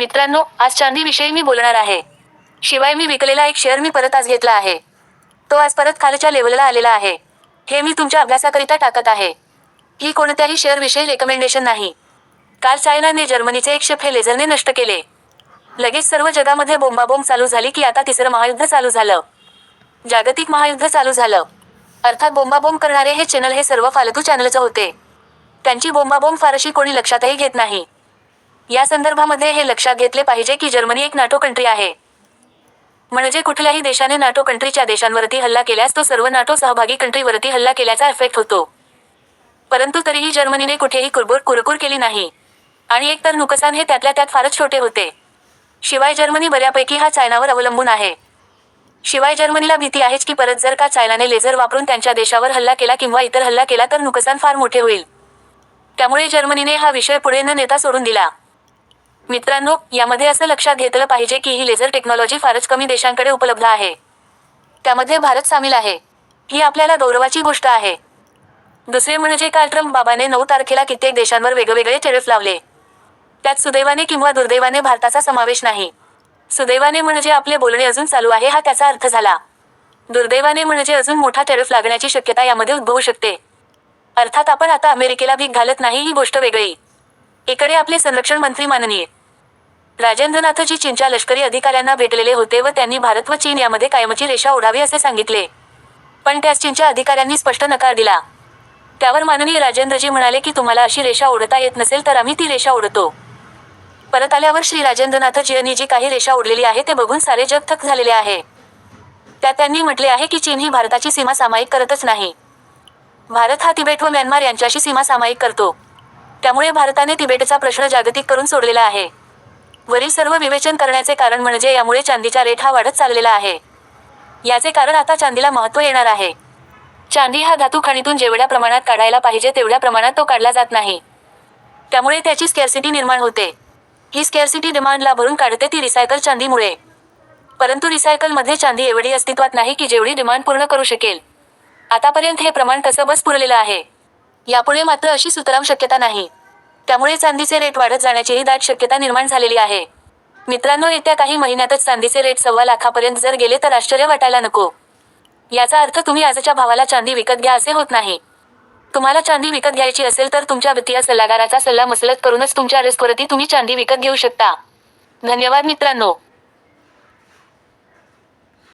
मित्रांनो आज चांदीविषयी मी बोलणार आहे. शिवाय मी विकलेला एक शेअर मी परत आज घेतला आहे. तो आज परत खालच्या लेवलला आलेला आहे. हे मी तुमच्या अभ्यासाकरिता टाकत आहे. ही कोणत्याही शेअरविषयी रेकमेंडेशन नाही. काल चायनाने जर्मनीचे एक शेफ हे लेझरने नष्ट केले. लगेच सर्व जगामध्ये बोंबाबोंब चालू झाली की आता तिसरं महायुद्ध चालू झालं. जागतिक महायुद्ध चालू झालं. अर्थात बोंबाबोंब करणारे हे चॅनल हे सर्व फालतू चॅनलचं होते. त्यांची बोंबाबोंब फारशी कोणी लक्षातही घेत नाही. या संदर्भामध्ये हे लक्षात घेतले पाहिजे की जर्मनी एक नाटो कंट्री आहे. म्हणजे कुठल्याही देशाने नाटो कंट्रीच्या देशांवरती हल्ला केल्यास तो सर्व नाटो सहभागी कंट्रीवरती हल्ला केल्याचा इफेक्ट होतो. परंतु तरीही जर्मनीने कुठेही कुरबुर कुरकुर केली नाही. आणि एकतर नुकसान हे त्यातल्या त्यात फारच छोटे होते. शिवाय जर्मनी बऱ्यापैकी हा चायनावर अवलंबून आहे. शिवाय जर्मनीला भीती आहेच की परत जर का चायनाने लेझर वापरून त्यांच्या देशावर हल्ला केला किंवा इतर हल्ला केला तर नुकसान फार मोठे होईल. त्यामुळे जर्मनीने हा विषय पुढे न नेता सोडून दिला. मित्रांनो यामध्ये असं लक्षात घेतलं पाहिजे की ही लेझर टेक्नॉलॉजी फारच कमी देशांकडे उपलब्ध आहे. त्यामध्ये भारत सामील आहे. ही आपल्याला गौरवाची गोष्ट आहे. दुसरे म्हणजे काल ट्रम्प बाबाने नऊ तारखेला कित्येक देशांवर वेगवेगळे टेरिफ लावले. त्यात सुदैवाने किंवा दुर्दैवाने भारताचा समावेश नाही. सुदैवाने म्हणजे आपले बोलणे अजून चालू आहे हा त्याचा अर्थ झाला. दुर्दैवाने म्हणजे अजून मोठा टेरिफ लागण्याची शक्यता यामध्ये उद्भवू शकते. अर्थात आपण आता अमेरिकेला भीक घालत नाही ही गोष्ट वेगळी. इकडे आपले संरक्षण मंत्री माननीय राजेंद्रनाथजी चीनच्या लष्करी अधिकाऱ्यांना भेटलेले होते व त्यांनी भारत व चीन यामध्ये कायमची रेषा ओढावी असे सांगितले. पण त्यास चीनच्या अधिकाऱ्यांनी स्पष्ट नकार दिला. त्यावर माननीय राजेंद्रजी म्हणाले की तुम्हाला अशी रेषा ओढता येत नसेल तर आम्ही ती रेषा ओढतो. परत आल्यावर श्री राजेंद्रनाथजी यांनी जी काही रेषा ओढलेली आहे ते बघून सारे जग थक झालेले आहे. त्यात त्यांनी म्हटले आहे की चीन ही भारताची सीमा सामायिक करतच नाही. भारत हा तिबेट व म्यानमार यांच्याशी सीमा सामायिक करतो. त्यामुळे भारताने तिबेटचा प्रश्न जागतिक करून सोडलेला आहे. वरील सर्व विवेचन करण्याचे कारण म्हणजे यामुळे चांदीचा रेट हा वाढत चाललेला आहे. याचे कारण आता चांदीला महत्त्व येणार आहे. चांदी हा धातू खाणीतून जेवढ्या प्रमाणात काढायला पाहिजे तेवढ्या प्रमाणात तो काढला जात नाही. त्यामुळे त्याची स्कॅरसिटी निर्माण होते. ही स्कॅरसिटी डिमांडला भरून काढते ती रिसायकल चांदीमुळे. परंतु रिसायकलमध्ये चांदी एवढी अस्तित्वात नाही की जेवढी डिमांड पूर्ण करू शकेल. आतापर्यंत हे प्रमाण कसं बस पुरलेलं आहे? यापुढे मात्र अशी सुतराम शक्यता नाही. त्यामुळे चांदीचे रेट वाढत जाण्याचीही दाट शक्यता निर्माण झालेली आहे. मित्रांनो येत्या काही महिन्यातच चांदीचे रेट सव्वा लाखापर्यंत जर गेले तर आश्चर्य वाटायला नको. याचा अर्थ तुम्ही आजच्या भावाला चांदी विकत घ्या असे होत नाही. तुम्हाला चांदी विकत घ्यायची असेल तर तुमच्या वित्तीय सल्लागाराचा सल्ला मसलत करूनच तुमच्या रिस्कवरती तुम्ही चांदी विकत घेऊ शकता. धन्यवाद मित्रांनो.